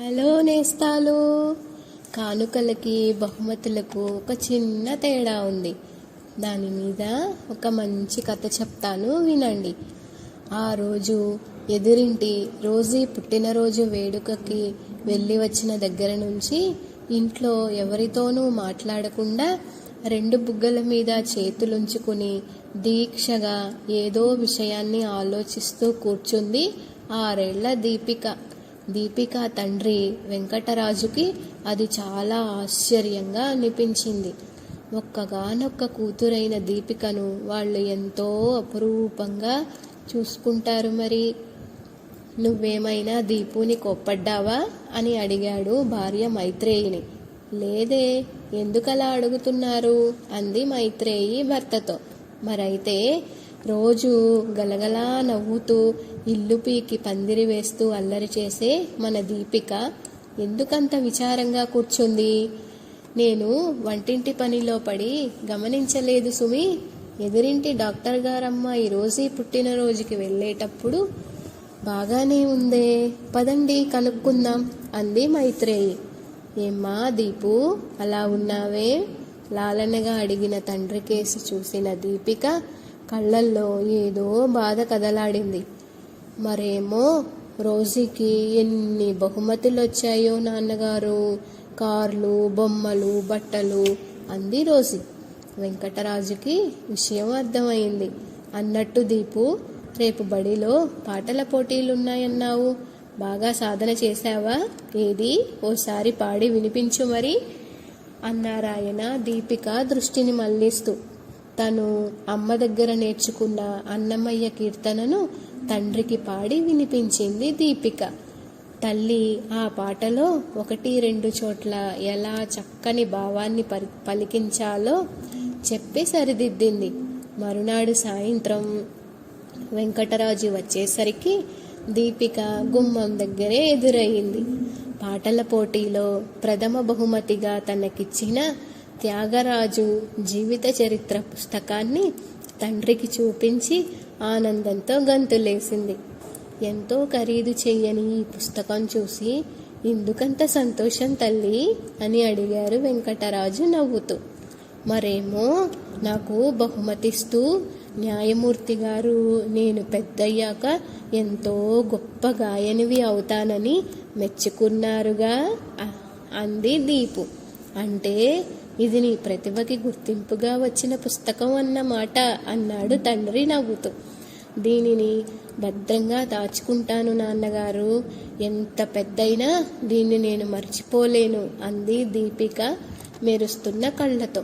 Hello నేస్తాలు. కానుకలకి బహుమతులకు ఒక చిన్న తేడా ఉంది. దాని మీద ఒక మంచి కథ చెప్తాను వినండి. ఆ రోజు ఎదురింటి రోజీ పుట్టినరోజు వేడుకకి వెళ్ళి వచ్చిన దగ్గర నుంచి ఇంట్లో ఎవరితోనూ మాట్లాడకుండా రెండు బుగ్గల మీద చేతులుంచుకుని దీక్షగా ఏదో విషయాన్ని ఆలోచిస్తూ కూర్చుంది ఆరేళ్ళ దీపిక. దీపిక తండ్రి వెంకటరాజుకి అది చాలా ఆశ్చర్యంగా అనిపించింది. ఒక్కగానొక్క కూతురైన దీపికను వాళ్ళు ఎంతో అపురూపంగా చూసుకుంటారు మరి. నువ్వేమైనా దీపుని కోప్పడ్డావా? అని అడిగాడు భార్య మైత్రేయిని. లేదే ఎందుకలా అడుగుతున్నారు? అంది మైత్రేయి భర్తతో. మరైతే రోజు గలగలా నవ్వుతూ ఇల్లు పీకి పందిరి వేస్తూ అల్లరి చేసే మన దీపిక ఎందుకంత విచారంగా కూర్చుంది? నేను వంటింటి పనిలో పడి గమనించలేదు సుమి. ఎదురింటి డాక్టర్ గారమ్మ ఈరోజు పుట్టినరోజుకి వెళ్ళేటప్పుడు బాగానే ఉందే. పదండి కనుక్కుందాం అంది మైత్రేయి. ఏమ్మా దీపు అలా ఉన్నావే? లాలనగా అడిగిన తండ్రి కేసు చూసిన దీపిక కళ్ళల్లో ఏదో బాధ కదలాడింది. మరేమో రోజీకి ఎన్ని బహుమతులు వచ్చాయో నాన్నగారు. కార్లు బొమ్మలు బట్టలు అంది రోజీ. వెంకటరాజుకి విషయం అర్థమైంది. అన్నట్టు దీపు రేపు బడిలో పాటల పోటీలున్నాయన్నావు. బాగా సాధన చేశావా? ఏది? ఓసారి పాడి వినిపించు మరి అన్నారాయన దీపిక దృష్టిని మళ్ళిస్తూ తను అమ్మ దగ్గర నేర్చుకున్న అన్నమయ్య కీర్తనను తండ్రికి పాడి వినిపించింది దీపిక. తల్లి ఆ పాటలో ఒకటి రెండు చోట్ల ఎలా చక్కని భావాన్ని పరి పలికించాలో చెప్పి సరిదిద్దింది. మరునాడు సాయంత్రం వెంకటరాజు వచ్చేసరికి దీపిక గుమ్మం దగ్గరే ఎదురయ్యింది పాటల పోటీలో ప్రథమ బహుమతిగా తనకిచ్చిన త్యాగరాజు జీవిత చరిత్ర పుస్తకాన్ని తండ్రికి చూపించి ఆనందంతో గంతులేసింది. ఎంతో ఖరీదు చేయని ఈ పుస్తకం చూసి ఎందుకంత సంతోషం తల్లి? అని అడిగారు వెంకటరాజు నవ్వుతూ. మరేమో నాకు బహుమతిస్తూ న్యాయమూర్తి గారు నేను పెద్దయ్యాక ఎంతో గొప్ప గాయనివి అవుతానని మెచ్చుకున్నారుగా? అంది దీపు. అంటే ఇది నీ ప్రతిభకి గుర్తింపుగా వచ్చిన పుస్తకం అన్నమాట అన్నాడు తండ్రి నవ్వుతూ. దీనిని భద్రంగా దాచుకుంటాను నాన్నగారు. ఎంత పెద్దయినా దీన్ని నేను మర్చిపోలేను అంది దీపిక మెరుస్తున్న కళ్ళతో.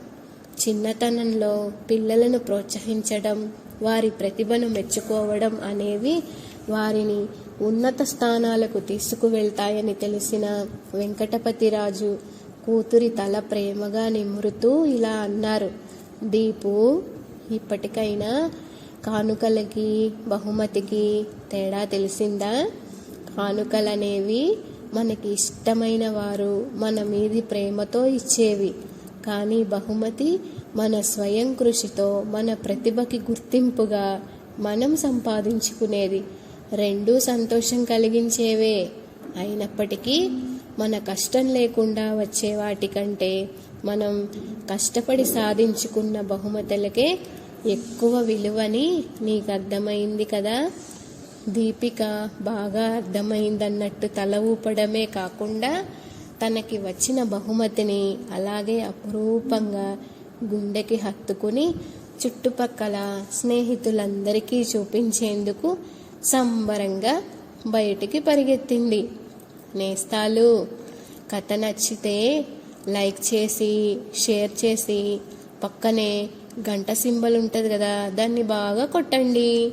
చిన్నతనంలో పిల్లలను ప్రోత్సహించడం వారి ప్రతిభను మెచ్చుకోవడం అనేవి వారిని ఉన్నత స్థానాలకు తీసుకువెళ్తాయని తెలిసిన వెంకటపతిరాజు కూతురి తల ప్రేమగా నిమురుతూ ఇలా అన్నారు. దీపు ఇప్పటికైనా కానుకలకి బహుమతికి తేడా తెలిసిందా? కానుకలనేవి మనకి ఇష్టమైన వారు మన మీది ప్రేమతో ఇచ్చేవి. కానీ బహుమతి మన స్వయం కృషితో మన ప్రతిభకి గుర్తింపుగా మనం సంపాదించుకునేది. రెండూ సంతోషం కలిగించేవే. అయినప్పటికీ మన కష్టం లేకుండా వచ్చే వాటికంటే మనం కష్టపడి సాధించుకున్న బహుమతులకే ఎక్కువ విలువని నీకు అర్థమైంది కదా? దీపిక బాగా అర్థమైందన్నట్టు తల ఊపడమే కాకుండా తనకి వచ్చిన బహుమతిని అలాగే అపురూపంగా గుండెకి హత్తుకుని చుట్టుపక్కల స్నేహితులందరికీ చూపించేందుకు సంబరంగా బయటికి పరిగెత్తింది. నేస్తాలు కథ నచ్చితే లైక్ చేసి షేర్ చేసి పక్కనే గంట సింబల్ ఉంటుంది కదా దాన్ని బాగా కొట్టండి.